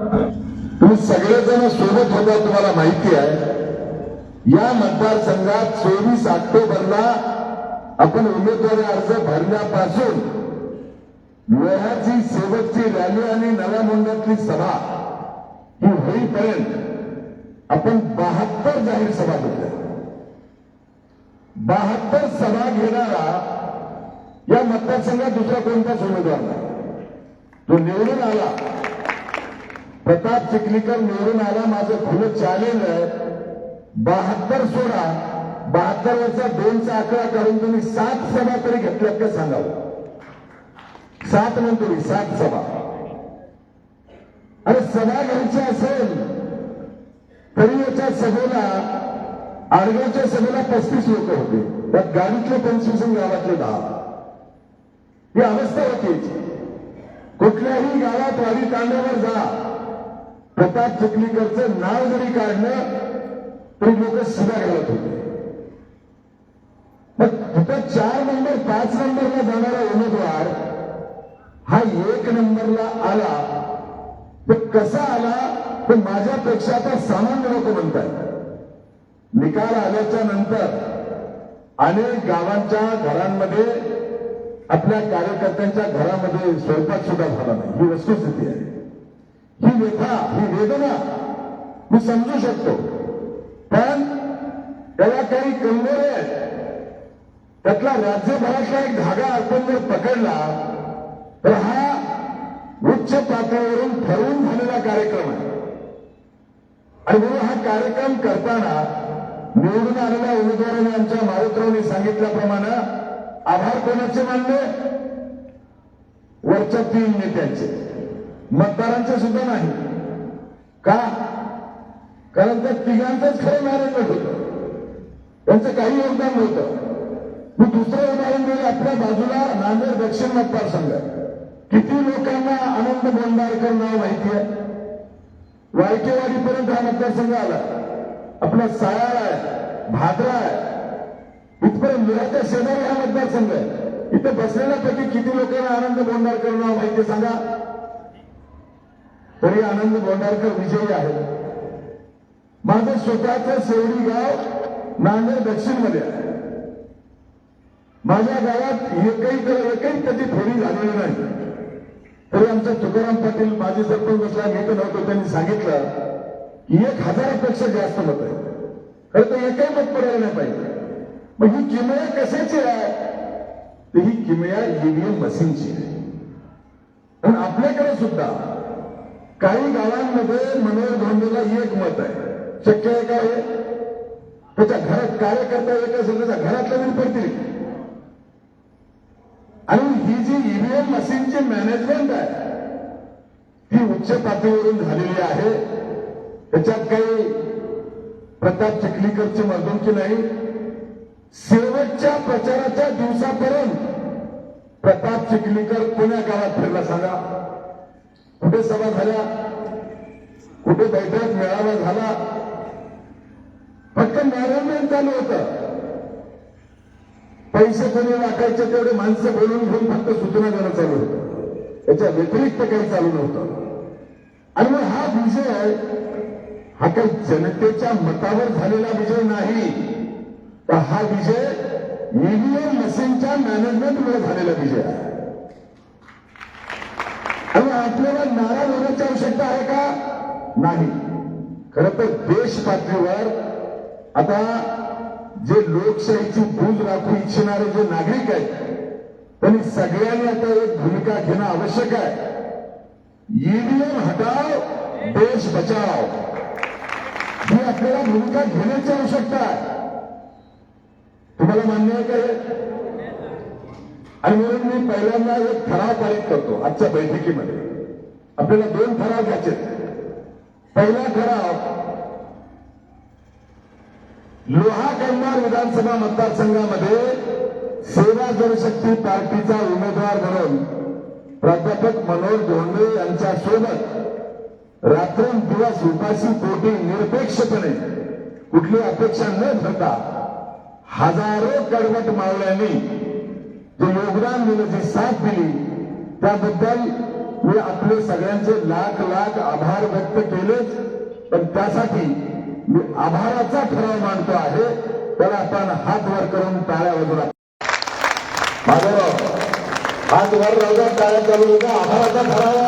तुम्ही सगळेजण सोबत होता तुम्हाला माहिती आहे. या मतदारसंघात चोवीस ऑक्टोबरला आपण उमेदवारी अर्ज भरण्यापासून लोह्याची शेवटची रॅली आणि नव्या मुंड्यातली सभा ही होईपर्यंत आपण बहात्तर जाहीर सभा घेतल्या. बहात्तर सभा घेणारा या मतदारसंघात दुसरा कोणताच उमेदवार नाही. तो निवडून आला. प्रताप चिखलीकर निवडून आला माझं खुलं चॅलेंज आहे. बहात्तर सोडा. बहात्तर वरचा दोनचा आकडा काढून तुम्ही सात सभा तरी घेतल्यात का सांगावं? सात म्हणतो सात सभा. अरे सभा घ्यायची असेल तरी याच्या सभेला आडगावच्या सभेला पस्तीस लोक होते. त्यात गाडीतले पंचवीस आणि गावातले दहा. ही अवस्था होती कुठल्याही गावात वाडी तांड्यावर जा. प्रताप चिखलीकरचं नाव जरी काढलं तरी लोक शिव्या घालत होते. मग तिथं चार नंबर पाच नंबरला जाणारा उमेदवार हा एक नंबरला आला तर कसा आला तर माझ्यापेक्षा आता सामान्य लोक म्हणतात. निकाल आल्याच्यानंतर अनेक गावांच्या घरांमध्ये आपल्या कार्यकर्त्यांच्या घरामध्ये स्वयंपाक सुद्धा झाला नाही. ही वस्तुस्थिती आहे. ही व्यथा ही वेदना मी समजू शकतो. पण त्याला काही कंगोरे आहेत त्यातला राज्यभरातला एक धागा आपण जर पकडला तर हा उच्च पातळीवरून ठरवून झालेला कार्यक्रम आहे. आणि म्हणून हा कार्यक्रम करताना निवडून आलेल्या उमेदवारांनी आमच्या मारुतरावनी सांगितल्याप्रमाणे आभार कोणाचे मानले? वरच्या तीन नेत्यांचे. मतदारांचे सुद्धा नाही. का? कारण त्या तिघांचंच खरं मॅनेजमेंट होतं. त्यांचं काही योगदान नव्हतं. मी दुसरं उदाहरण दिलं आपल्या बाजूला नांदेड दक्षिण मतदारसंघ किती लोकांना आनंद बोंडारकर नाव माहिती आहे? वायकेवाडीपर्यंत हा मतदारसंघ आला. आपला सायाळ आहे भाद्रा आहे. इथपर्यंत मुलाच्या शेजारी हा मतदारसंघ आहे. इथे बसलेल्यापैकी किती लोकांना आनंद बोंडारकर नाव माहिती आहे सांगा? तरी आनंद बोंडारकर विजयी आहे माझं स्वतःच सेवडी गाव नांदेड दक्षिणमध्ये आहे. माझ्या गावात एकही तर एकही कधी फेरी झालेली नाही. तरी आमचा तुकाराम पाटील माझे सरपंच बसला घेत नव्हतो त्यांनी सांगितलं की एक हजारापेक्षा जास्त मत आहे. खरं तर एकही मत पडायला नाही पाहिजे. मग ही किमया कशाची आहे? तर ही किमया ईव्हीएम मशीनची आहे. पण आपल्याकडे सुद्धा काही गावांमध्ये मनोहर धोंडेला एक मत आहे. शक्य आहे काय त्याच्या घरात कार्यकर्ता एक असेल त्याच्या घरातल्या तरी पडतील. आणि ही जी ईव्हीएम मशीनची मॅनेजमेंट आहे ती उच्च पातळीवरून झालेली आहे. त्याच्यात काही प्रताप चिखलीकरची की नाही. शेवटच्या प्रचाराच्या दिवसापर्यंत प्रताप चिखलीकर पुण्या गावात फिरला. सांगा. कुठे सभा झाल्या? कुठे बैठक मेळावा झाला? फक्त मॅनेजमेंट चालू होतं. पैसे कोणी वाटायचे तेवढे माणसं बोलून घेऊन फक्त सूचना देणं चालू होतं. याच्या व्यतिरिक्त काही चालू नव्हतं. आणि मग हा विजय हा काही जनतेच्या मतावर झालेला विजय नाही. तर हा विजय ईव्हीएम मशीनच्या मॅनेजमेंटमुळे झालेला विजय आहे. आपल्याला नाराज होण्याची आवश्यकता आहे का? नाही. खर तर देश पातळीवर आता जे लोकशाहीची बूज राखू इच्छिणारे जे नागरिक आहेत त्यांनी सगळ्यांनी आता एक भूमिका घेणं आवश्यक आहे. ईव्हीएम हटाव देश बचाव ही आपल्याला भूमिका घेण्याची आवश्यकता आहे. तुम्हाला मान्य आहे का आणि म्हणून मी पहिल्यांदा एक ठराव पारित करतो आजच्या बैठकीमध्ये. आपल्याला दोन ठराव घ्यायचे पहिला ठराव लोहा कंधार विधानसभा मतदारसंघामध्ये सेवा जनशक्ती पार्टीचा उमेदवार म्हणून प्राध्यापक मनोज धोंडे यांच्या सोबत रात्रंदिवस उपाशी पोटी निरपेक्षपणे कुठली अपेक्षा न धरता हजारो कडवट मावळ्यांनी जे योगदान दिलं जी साथ दिली त्याबद्दल मी आपले सगळ्यांचे लाख लाख आभार व्यक्त केलेच पण त्यासाठी मी आभाराचा ठराव मानतो आहे. तर आपण हात वर करून टाळ्या वाजवला माधवराव हात वर राहू टाळ्या चालू आभाराचा ठराव